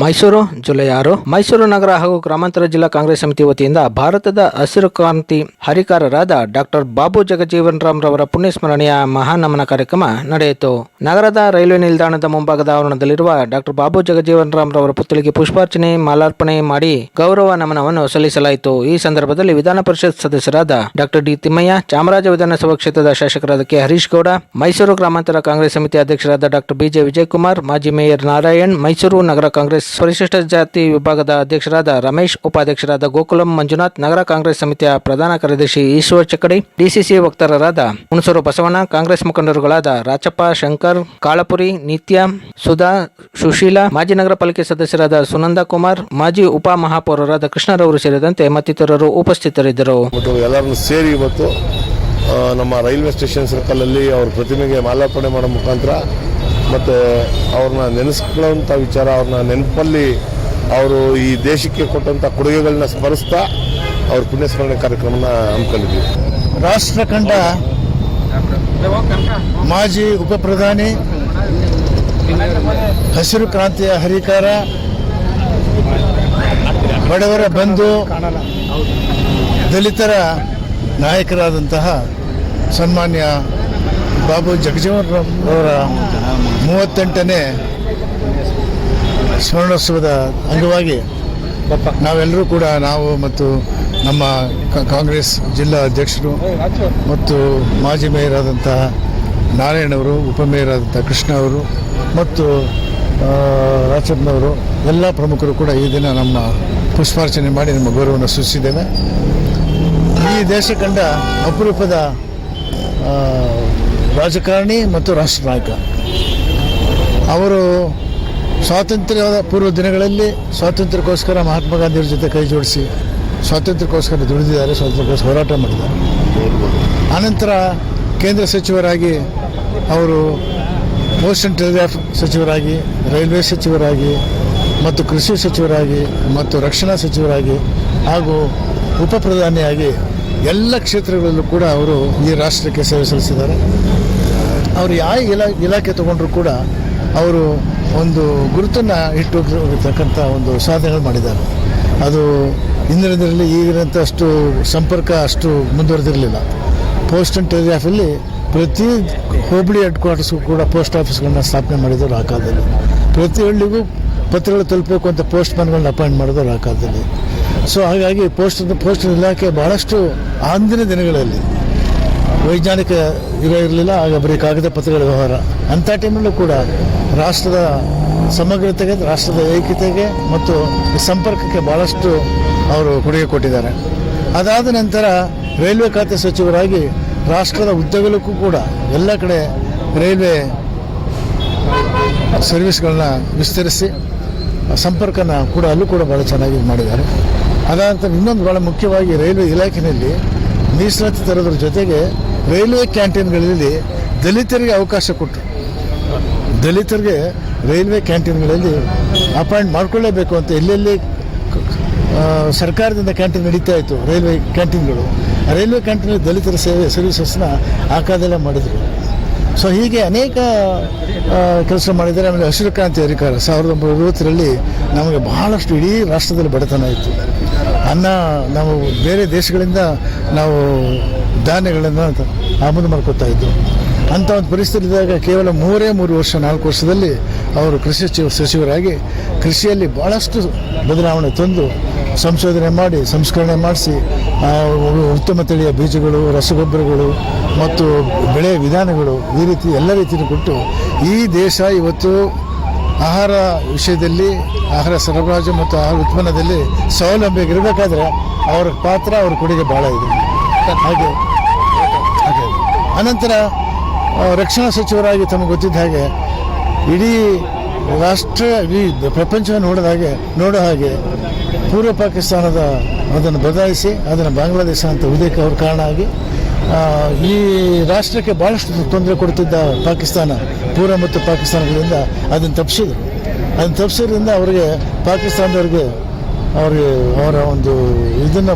Mysuru July ಆರು ಮೈಸೂರು ನಗರ ಹಾಗೂ ಗ್ರಾಮಾಂತರ ಜಿಲ್ಲಾ ಕಾಂಗ್ರೆಸ್ ಸಮಿತಿ ವತಿಯಿಂದ ಭಾರತದ ಹಸಿರು ಕ್ರಾಂತಿ ಹರಿಕಾರರಾದ ಡಾಕ್ಟರ್ ಬಾಬು ಜಗಜೀವನ್ ರಾಮ್ ರವರ ಪುಣ್ಯಸ್ಮರಣೆಯ ಮಹಾನಮನ ಕಾರ್ಯಕ್ರಮ ನಡೆಯಿತು. ನಗರದ ರೈಲ್ವೆ ನಿಲ್ದಾಣದ ಮುಂಭಾಗದ ಆವರಣದಲ್ಲಿರುವ ಡಾಕ್ಟರ್ ಬಾಬು ಜಗಜೀವನ್ ರಾಮ್ ರವರ ಪುತ್ಥಳಿಗೆ ಪುಷ್ಪಾರ್ಚನೆ, ಮಾಲಾರ್ಪಣೆ ಮಾಡಿ ಗೌರವ ನಮನವನ್ನು ಸಲ್ಲಿಸಲಾಯಿತು. ಈ ಸಂದರ್ಭದಲ್ಲಿ ವಿಧಾನ ಪರಿಷತ್ ಸದಸ್ಯರಾದ ಡಾಕ್ಟರ್ ಡಿ ತಿಮ್ಮಯ್ಯ, ಚಾಮರಾಜ ವಿಧಾನಸಭಾ ಕ್ಷೇತ್ರದ ಶಾಸಕರಾದ ಕೆ ಹರೀಶ್ ಗೌಡ, ಮೈಸೂರು ಗ್ರಾಮಾಂತರ ಕಾಂಗ್ರೆಸ್ ಸಮಿತಿ ಅಧ್ಯಕ್ಷರಾದ ಡಾಕ್ಟರ್ ಬಿಜೆ ವಿಜಯಕುಮಾರ್, ಮಾಜಿ ಮೇಯರ್ ನಾರಾಯಣ್, ಮೈಸೂರು ನಗರ ಕಾಂಗ್ರೆಸ್ ಪರಿಶಿಷ್ಟ ಜಾತಿ ವಿಭಾಗದ ಅಧ್ಯಕ್ಷರಾದ ರಮೇಶ್, ಉಪಾಧ್ಯಕ್ಷರಾದ ಗೋಕುಲಂ, ಮಂಜುನಾಥ್, ನಗರ ಕಾಂಗ್ರೆಸ್ ಸಮಿತಿಯ ಪ್ರಧಾನ ಕಾರ್ಯದರ್ಶಿ ಈಶ್ವರ್ ಚಕಡಿ ಡಿಸಿಸಿ ವಕ್ತಾರರಾದ ಹುಣಸೂರು ಬಸವಣ್ಣ, ಕಾಂಗ್ರೆಸ್ ಮುಖಂಡರುಗಳಾದ ರಾಚಪ್ಪ ಶಂಕರ್, ಕಾಳಪುರಿ, ನಿತ್ಯ, ಸುಧಾ, ಸುಶೀಲಾ, ಮಾಜಿ ನಗರ ಪಾಲಿಕೆ ಸದಸ್ಯರಾದ ಸುನಂದ ಕುಮಾರ್, ಮಾಜಿ ಉಪ ಮಹಾಪೌರರಾದ ಕೃಷ್ಣರವರು ಸೇರಿದಂತೆ ಮತ್ತಿತರರು ಉಪಸ್ಥಿತರಿದ್ದರು. ಎಲ್ಲರನ್ನು ಸೇರಿ ಇವತ್ತು ನಮ್ಮ ರೈಲ್ವೆ ಸ್ಟೇಷನ್ ಸರ್ಕಲಲ್ಲಿ ಅವ್ರ ಪ್ರತಿಮೆಗೆ ಮಾಲಾರ್ಪಣೆ ಮಾಡೋ ಮುಖಾಂತರ ಮತ್ತು ಅವ್ರನ್ನ ನೆನೆಸ್ಕೊಳ್ಳೋಂಥ ವಿಚಾರ, ಅವ್ರನ್ನ ನೆನಪಲ್ಲಿ ಅವರು ಈ ದೇಶಕ್ಕೆ ಕೊಟ್ಟಂಥ ಕೊಡುಗೆಗಳನ್ನ ಸ್ಮರಿಸ್ತಾ ಅವ್ರ ಪುಣ್ಯಸ್ಮರಣೆ ಕಾರ್ಯಕ್ರಮನ ಹಮ್ಮಿಕೊಂಡಿದ್ವಿ. ರಾಷ್ಟ್ರ ಕಂಡ ಮಾಜಿ ಉಪ ಪ್ರಧಾನಿ ಹಸಿರು ಕ್ರಾಂತಿಯ ಹರಿಕಾರ, ಬಡವರ ಬಂಧು, ದಲಿತರ ನಾಯಕರಾದಂತಹ ಸನ್ಮಾನ್ಯ ಬಾಬು ಜಗಜೀವನ್ ರಾಮ್ ಅವರ ಮೂವತ್ತೆಂಟನೇ ಸ್ವರ್ಣೋತ್ಸವದ ಅಂಗವಾಗಿ ನಾವೆಲ್ಲರೂ ಕೂಡ ನಾವು ಮತ್ತು ನಮ್ಮ ಕಾಂಗ್ರೆಸ್ ಜಿಲ್ಲಾ ಅಧ್ಯಕ್ಷರು ಮತ್ತು ಮಾಜಿ ಮೇಯರ್ ಆದಂತಹ ನಾರಾಯಣವರು ಉಪಮೇಯರ್ ಆದಂಥ ಕೃಷ್ಣ ಅವರು ಮತ್ತು ಆ, ರಾಚಪ್ಪನವರು ಎಲ್ಲ ಪ್ರಮುಖರು ಕೂಡ ಈ ದಿನ ನಮ್ಮ ಪುಷ್ಪಾರ್ಚನೆ ಮಾಡಿ ನಮ್ಮ ಗೌರವವನ್ನು ಸೂಚಿಸಿದ್ದೇವೆ ಈ ದೇಶ ಕಂಡ ಅಪರೂಪದ ರಾಜಕಾರಣಿ ಮತ್ತು ರಾಷ್ಟ್ರ ನಾಯಕ ಅವರು ಸ್ವಾತಂತ್ರ್ಯದ ಪೂರ್ವ ದಿನಗಳಲ್ಲಿ ಸ್ವಾತಂತ್ರ್ಯಕ್ಕೋಸ್ಕರ ಮಹಾತ್ಮ ಗಾಂಧಿಯವರ ಜೊತೆ ಕೈ ಜೋಡಿಸಿ ಸ್ವಾತಂತ್ರ್ಯಕ್ಕೋಸ್ಕರ ದುಡಿದಿದ್ದಾರೆ, ಸ್ವಾತಂತ್ರ್ಯಕ್ಕೋಸ್ಕರ ಹೋರಾಟ ಮಾಡಿದ್ದಾರೆ. ಆನಂತರ ಕೇಂದ್ರ ಸಚಿವರಾಗಿ ಅವರು ಪೋಸ್ಟ್ ಆ್ಯಂಡ್ ಟೆಲಿಗ್ರಾಫ್ ಸಚಿವರಾಗಿ, ರೈಲ್ವೆ ಸಚಿವರಾಗಿ ಮತ್ತು ಕೃಷಿ ಸಚಿವರಾಗಿ ಮತ್ತು ರಕ್ಷಣಾ ಸಚಿವರಾಗಿ ಹಾಗೂ ಉಪ ಪ್ರಧಾನಿಯಾಗಿ ಎಲ್ಲ ಕ್ಷೇತ್ರಗಳಲ್ಲೂ ಕೂಡ ಅವರು ಈ ರಾಷ್ಟ್ರಕ್ಕೆ ಸೇವೆ ಸಲ್ಲಿಸಿದ್ದಾರೆ. ಅವರು ಯಾವ ಇಲಾ, ಇಲಾಖೆ ತಗೊಂಡ್ರು ಕೂಡ ಅವರು ಒಂದು ಗುರುತನ್ನು ಇಟ್ಟು ಒಂದು ಸಾಧನೆಗಳು ಮಾಡಿದ್ದಾರೆ. ಅದು ಇಂದಿನ ದಿನದಲ್ಲಿ ಈಗಿನಂಥ ಅಷ್ಟು ಸಂಪರ್ಕ ಅಷ್ಟು ಮುಂದುವರೆದಿರಲಿಲ್ಲ. ಪೋಸ್ಟ್ ಆ್ಯಂಡ್ ಟೆಲಿಗ್ರಾಫಲ್ಲಿ ಪ್ರತಿ ಹೋಬಳಿ ಹೆಡ್ ಕ್ವಾರ್ಟರ್ಸ್ಗೂ ಕೂಡ ಪೋಸ್ಟ್ ಆಫೀಸ್ಗಳನ್ನ ಸ್ಥಾಪನೆ ಮಾಡಿದರು ಆ ಕಾಲದಲ್ಲಿ. ಪ್ರತಿ ಹಳ್ಳಿಗೂ ಪತ್ರಗಳು ತಲುಪಬೇಕು ಅಂತ ಪೋಸ್ಟ್ ಮ್ಯಾನ್ಗಳನ್ನ ಅಪಾಯಿಂಟ್ ಮಾಡಿದ್ರು ಆ ಕಾಲದಲ್ಲಿ. ಸೊ ಹಾಗಾಗಿ ಪೋಸ್ಟ್ ಪೋಸ್ಟ್ ಇಲಾಖೆ ಭಾಳಷ್ಟು ಅಂದಿನ ದಿನಗಳಲ್ಲಿ ವೈಜ್ಞಾನಿಕ ಯುಗ ಇರಲಿಲ್ಲ, ಆಗ ಬರೀ ಕಾಗದ ಪತ್ರಗಳ ವ್ಯವಹಾರ. ಅಂಥ ಟೈಮಲ್ಲೂ ಕೂಡ ರಾಷ್ಟ್ರದ ಸಮಗ್ರತೆಗೆ, ರಾಷ್ಟ್ರದ ಏಕತೆಗೆ ಮತ್ತು ಸಂಪರ್ಕಕ್ಕೆ ಭಾಳಷ್ಟು ಅವರು ಕೊಡುಗೆ ಕೊಟ್ಟಿದ್ದಾರೆ. ಅದಾದ ನಂತರ ರೈಲ್ವೆ ಖಾತೆ ಸಚಿವರಾಗಿ ರಾಷ್ಟ್ರದ ಉದ್ದಗಲಕ್ಕೂ ಕೂಡ ಎಲ್ಲ ಕಡೆ ರೈಲ್ವೆ ಸರ್ವಿಸ್ಗಳನ್ನ ವಿಸ್ತರಿಸಿ ಸಂಪರ್ಕನ ಕೂಡ ಅಲ್ಲೂ ಕೂಡ ಭಾಳ ಚೆನ್ನಾಗಿ ಮಾಡಿದ್ದಾರೆ. ಅದಾದ ಇನ್ನೊಂದು ಭಾಳ ಮುಖ್ಯವಾಗಿ ರೈಲ್ವೆ ಇಲಾಖೆಯಲ್ಲಿ ಮೀಸಲಾತಿ ತರೋದ್ರ ಜೊತೆಗೆ ರೈಲ್ವೆ ಕ್ಯಾಂಟೀನ್ಗಳಲ್ಲಿ ದಲಿತರಿಗೆ ಅವಕಾಶ ಕೊಟ್ಟರು ದಲಿತರಿಗೆ ರೈಲ್ವೆ ಕ್ಯಾಂಟೀನ್ಗಳಲ್ಲಿ ಅಪಾಯಿಂಟ್ ಮಾಡ್ಕೊಳ್ಳೇಬೇಕು ಅಂತ ಎಲ್ಲೆಲ್ಲಿ ಸರ್ಕಾರದಿಂದ ಕ್ಯಾಂಟೀನ್ ನಡೀತಾ ಇತ್ತು, ರೈಲ್ವೆ ಕ್ಯಾಂಟೀನ್ಗಳು. ರೈಲ್ವೆ ಕ್ಯಾಂಟೀನಲ್ಲಿ ದಲಿತರ ಸೇವೆ, ಸರ್ವಿಸಸ್ನ ಆ ಕಾಲದಲ್ಲೇ ಮಾಡಿದರು. ಸೊ ಹೀಗೆ ಅನೇಕ ಕೆಲಸ ಮಾಡಿದ್ದಾರೆ. ಆಮೇಲೆ ಹಸಿರು ಕ್ರಾಂತಿ ಅಧಿಕಾರ ಸಾವಿರದ ಒಂಬೈನೂರ ನಮಗೆ ಬಹಳಷ್ಟು ಇಡೀ ರಾಷ್ಟ್ರದಲ್ಲಿ ಬಡತನ ಇತ್ತು. ಅನ್ನ ನಾವು ಬೇರೆ ದೇಶಗಳಿಂದ ನಾವು ಧಾನ್ಯಗಳನ್ನು ಆಮದು ಮಾಡ್ಕೊತಾ ಇದ್ದು ಅಂಥ ಒಂದು ಪರಿಸ್ಥಿತಿ ಇದ್ದಾಗ ಕೇವಲ ಮೂರೇ ಮೂರು ವರ್ಷ, ನಾಲ್ಕು ವರ್ಷದಲ್ಲಿ ಅವರು ಕೃಷಿ ಸಚಿವ, ಸಚಿವರಾಗಿ ಕೃಷಿಯಲ್ಲಿ ಭಾಳಷ್ಟು ಬದಲಾವಣೆ ತಂದು ಸಂಶೋಧನೆ ಮಾಡಿ, ಸಂಸ್ಕರಣೆ ಮಾಡಿಸಿ ಉತ್ತಮ ತಳಿಯ ಬೀಜಗಳು, ರಸಗೊಬ್ಬರಗಳು ಮತ್ತು ಬೆಳೆ ವಿಧಾನಗಳು ಈ ರೀತಿ ಎಲ್ಲ ರೀತಿಯೂ ಕೊಟ್ಟು ಈ ದೇಶ ಇವತ್ತು ಆಹಾರ ವಿಷಯದಲ್ಲಿ, ಆಹಾರ ಸರಬರಾಜು ಮತ್ತು ಆಹಾರ ಉತ್ಪನ್ನದಲ್ಲಿ ಸ್ವಾವಲಂಬಿ ಇರಬೇಕಾದ್ರೆ ಅವರ ಪಾತ್ರ ಅವ್ರ ಕೊಡುಗೆ ಭಾಳ ಇದೆ. ಹಾಗೆ ಹಾಗೆ. ಅನಂತರ ರಕ್ಷಣಾ ಸಚಿವರಾಗಿ ತಮಗೆ ಗೊತ್ತಿದ್ದ ಹಾಗೆ ಇಡೀ ರಾಷ್ಟ್ರ, ಇಡೀ ಪ್ರಪಂಚವನ್ನು ನೋಡಿದ ಹಾಗೆ, ನೋಡೋ ಹಾಗೆ ಪೂರ್ವ ಪಾಕಿಸ್ತಾನದ ಅದನ್ನು ಬದಲಾಯಿಸಿ, ಅದನ್ನು ಬಾಂಗ್ಲಾದೇಶ ಅಂತ ಉದಯಕ್ಕೆ ಅವ್ರ ಕಾರಣ ಆಗಿ ಈ ರಾಷ್ಟ್ರಕ್ಕೆ ಭಾಳಷ್ಟು ತೊಂದರೆ ಕೊಡ್ತಿದ್ದ ಪಾಕಿಸ್ತಾನ, ಪೂರ್ವ ಮತ್ತು ಪಾಕಿಸ್ತಾನಗಳಿಂದ ಅದನ್ನು ತಪ್ಪಿಸಿದ್ರು. ಅದನ್ನು ತಪ್ಪಿಸೋದ್ರಿಂದ ಅವರಿಗೆ ಪಾಕಿಸ್ತಾನದವ್ರಿಗೆ ಅವ್ರಿಗೆ ಅವರ ಒಂದು ಇದನ್ನು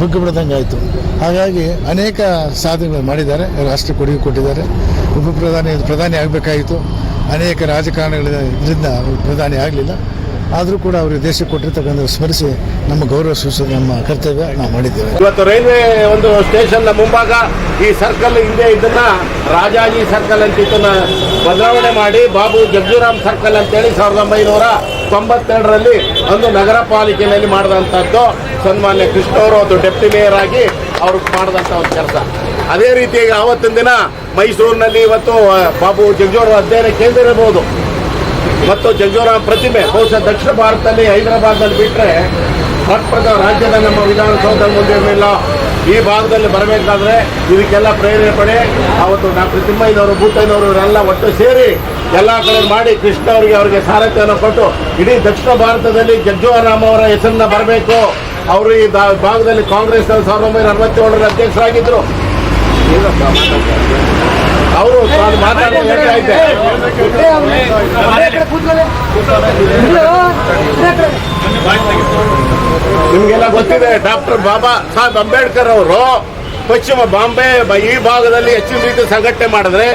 ಬಗ್ಗು ಬಿಡದಂಗೆ ಆಯಿತು. ಹಾಗಾಗಿ ಅನೇಕ ಸಾಧನೆಗಳು ಮಾಡಿದ್ದಾರೆ, ರಾಷ್ಟ್ರ ಕೊಡುಗೆ ಕೊಟ್ಟಿದ್ದಾರೆ. ಉಪ ಪ್ರಧಾನಿ ಪ್ರಧಾನಿ ಆಗಬೇಕಾಯಿತು. ಅನೇಕ ರಾಜಕಾರಣಗಳಿಂದ ಇದರಿಂದ ಪ್ರಧಾನಿ ಆಗಲಿಲ್ಲ. ಆದರೂ ಕೂಡ ಅವರು ದೇಶಕ್ಕೆ ಕೊಟ್ಟಿರ್ತಕ್ಕಂಥ ಸ್ಮರಿಸಿ ನಮ್ಮ ಗೌರವ ಸೂಚಿಸೋದು ನಮ್ಮ ಕರ್ತವ್ಯ ನಾವು ಮಾಡಿದ್ದೇವೆ. ಇವತ್ತು ರೈಲ್ವೆ ಒಂದು ಸ್ಟೇಷನ್ ಮುಂಭಾಗ ಈ ಸರ್ಕಲ್ ಹಿಂದೆ ಇದನ್ನ ರಾಜಾಜಿ ಸರ್ಕಲ್ ಅಂತ ಇದನ್ನ ಬದಲಾವಣೆ ಮಾಡಿ ಬಾಬು ಜಗ್ಜೂರಾಮ್ ಸರ್ಕಲ್ ಅಂತೇಳಿ ಸಾವಿರದ ಒಂಬೈನೂರ ತೊಂಬತ್ತೆರಡರಲ್ಲಿ ಒಂದು ನಗರ ಪಾಲಿಕೆಯಲ್ಲಿ ಮಾಡಿದಂಥದ್ದು ಸನ್ಮಾನ್ಯ ಕೃಷ್ಣ ಅವರು ಒಂದು ಡೆಪ್ಟಿ ಮೇಯರ್ ಆಗಿ ಅವರು ಮಾಡಿದಂಥ ಒಂದು ಕೆಲಸ. ಅದೇ ರೀತಿಯಾಗಿ ಆವತ್ತಿನ ದಿನ ಮೈಸೂರಿನಲ್ಲಿ ಇವತ್ತು ಬಾಬು ಜಗ್ಜೋರ ಅಧ್ಯಯನ ಕೇಂದ್ರ ಇರಬಹುದು. ಮತ್ತು ಜಗ್ಜೋರ ಪ್ರತಿಮೆ, ಬಹುಶಃ ದಕ್ಷಿಣ ಭಾರತದಲ್ಲಿ ಹೈದರಾಬಾದ್ನಲ್ಲಿ ಬಿಟ್ಟರೆ ಪ್ರಪ್ರಥ ರಾಜ್ಯದ ನಮ್ಮ ವಿಧಾನಸೌಧ ಮುಂದೆ ಇರಲಿಲ್ಲ ಈ ಭಾಗದಲ್ಲಿ ಬರಬೇಕಾದ್ರೆ ಇದಕ್ಕೆಲ್ಲ ಪ್ರೇರೇಪಣೆ ಅವತ್ತು ಡಾಕ್ಟರ್ ತಿಮ್ಮಯ್ಯನವರು ಭೂತಯ್ಯನವರು ಇವರೆಲ್ಲ ಒಟ್ಟು ಸೇರಿ ಎಲ್ಲ ಕಡೆ ಮಾಡಿ ಕೃಷ್ಣ ಅವರಿಗೆ ಅವರಿಗೆ ಸಾರಥ್ಯವನ್ನು ಕೊಟ್ಟು ಇಡೀ ದಕ್ಷಿಣ ಭಾರತದಲ್ಲಿ ಜಗ್ಜೋರಾಮ್ ಅವರ ಹೆಸರನ್ನ ಬರಬೇಕು. ಅವರು ಈ ಭಾಗದಲ್ಲಿ ಕಾಂಗ್ರೆಸ್ ಸಾವಿರದ ಒಂಬೈನೂರ ಅರವತ್ತೇಳರ ಅಧ್ಯಕ್ಷರಾಗಿದ್ದರು ಅವರು ನಿಮಗೆಲ್ಲ ಗೊತ್ತಿದೆ ಡಾಕ್ಟರ್ ಬಾಬಾ ಸಾಹೇಬ್ ಅಂಬೇಡ್ಕರ್ ಅವರು ಪಶ್ಚಿಮ ಬಾಂಬೆ ಈ ಭಾಗದಲ್ಲಿ ಹೆಚ್ಚಿನ ರೀತಿ ಸಂಘಟನೆ ಮಾಡಿದ್ರೆ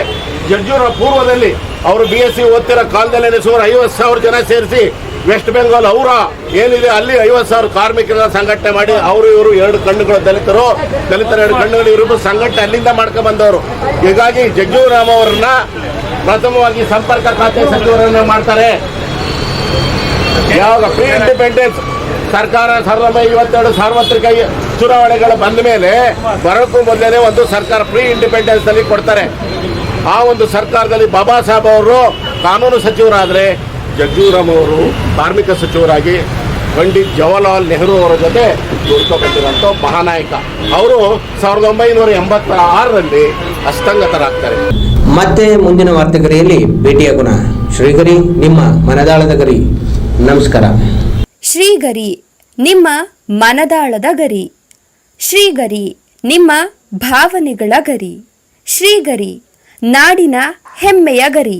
ಜಡ್ಜೂರ ಪೂರ್ವದಲ್ಲಿ ಅವರು ಬಿ ಎಸ್ ಸಿ ಓದ್ತಿರೋ ಕಾಲದಲ್ಲಿ ಸುಮಾರು ಐವತ್ತು ಸಾವಿರ ಜನ ಸೇರಿಸಿ ವೆಸ್ಟ್ ಬೆಂಗಾಲ್ ಅವರ ಏನಿದೆ, ಅಲ್ಲಿ ಐವತ್ತು ಸಾವಿರ ಕಾರ್ಮಿಕರ ಸಂಘಟನೆ ಮಾಡಿ ಅವರು ಇವರು ಎರಡು ಕಣ್ಣುಗಳು ದಲಿತರು. ದಲಿತರ ಎರಡು ಕಣ್ಣುಗಳು ಇವರು ಸಂಘಟನೆ ಅಲ್ಲಿಂದ ಮಾಡ್ಕೊಂಡು ಬಂದವರು. ಹೀಗಾಗಿ ರಾಮ್ ಅವರನ್ನ ಪ್ರಥಮವಾಗಿ ಸಂಪರ್ಕ ಖಾತೆ ಸಚಿವರನ್ನ ಮಾಡ್ತಾರೆ. ಯಾವಾಗ ಫ್ರೀ ಇಂಡಿಪೆಂಡೆನ್ಸ್ ಸರ್ಕಾರ ಸಾವಿರದ ಇವತ್ತೆರಡು ಸಾರ್ವತ್ರಿಕ ಚುನಾವಣೆಗಳು ಬಂದ ಮೇಲೆ ಬರೋಕ್ಕೂ ಮೊದಲೇ ಒಂದು ಸರ್ಕಾರ ಪ್ರೀ ಇಂಡಿಪೆಂಡೆನ್ಸ್ ಅಲ್ಲಿ ಕೊಡ್ತಾರೆ. ಆ ಒಂದು ಸರ್ಕಾರದಲ್ಲಿ ಬಾಬಾ ಸಾಹೇಬ್ ಅವರು ಕಾನೂನು ಸಚಿವರಾದರೆ ಜಗ್ಜೂರಾಮ್ ಅವರು ಕಾರ್ಮಿಕ ಸಚಿವರಾಗಿ ಪಂಡಿತ್ ಜವಾಹರ್ಲಾಲ್ ನೆಹರು ಅವರ ಜೊತೆ ದುಡ್ಕೊಬಂದಿರುವಂಥ ಮಹಾನಾಯಕ. ಅವರು ಸಾವಿರದ ಒಂಬೈನೂರ ಎಂಬತ್ತ ಆರರಲ್ಲಿ ಅಸ್ತಂಗತರಾಗ್ತಾರೆ. ಮತ್ತೆ ಮುಂದಿನ ವಾರ್ತೆಗರಿಯಲ್ಲಿ ಭೇಟಿಯಾಗೋಣ ಶ್ರೀಗರಿ ನಿಮ್ಮ ಮನದಾಳದ ಗರಿ. ನಮಸ್ಕಾರ. ಶ್ರೀಗರಿ ನಿಮ್ಮ ಮನದಾಳದ ಗರಿ. ಶ್ರೀಗರಿ ನಿಮ್ಮ ಭಾವನೆಗಳ ಗರಿ. ಶ್ರೀಗರಿ ನಾಡಿನ ಹೆಮ್ಮೆಯ ಗರಿ.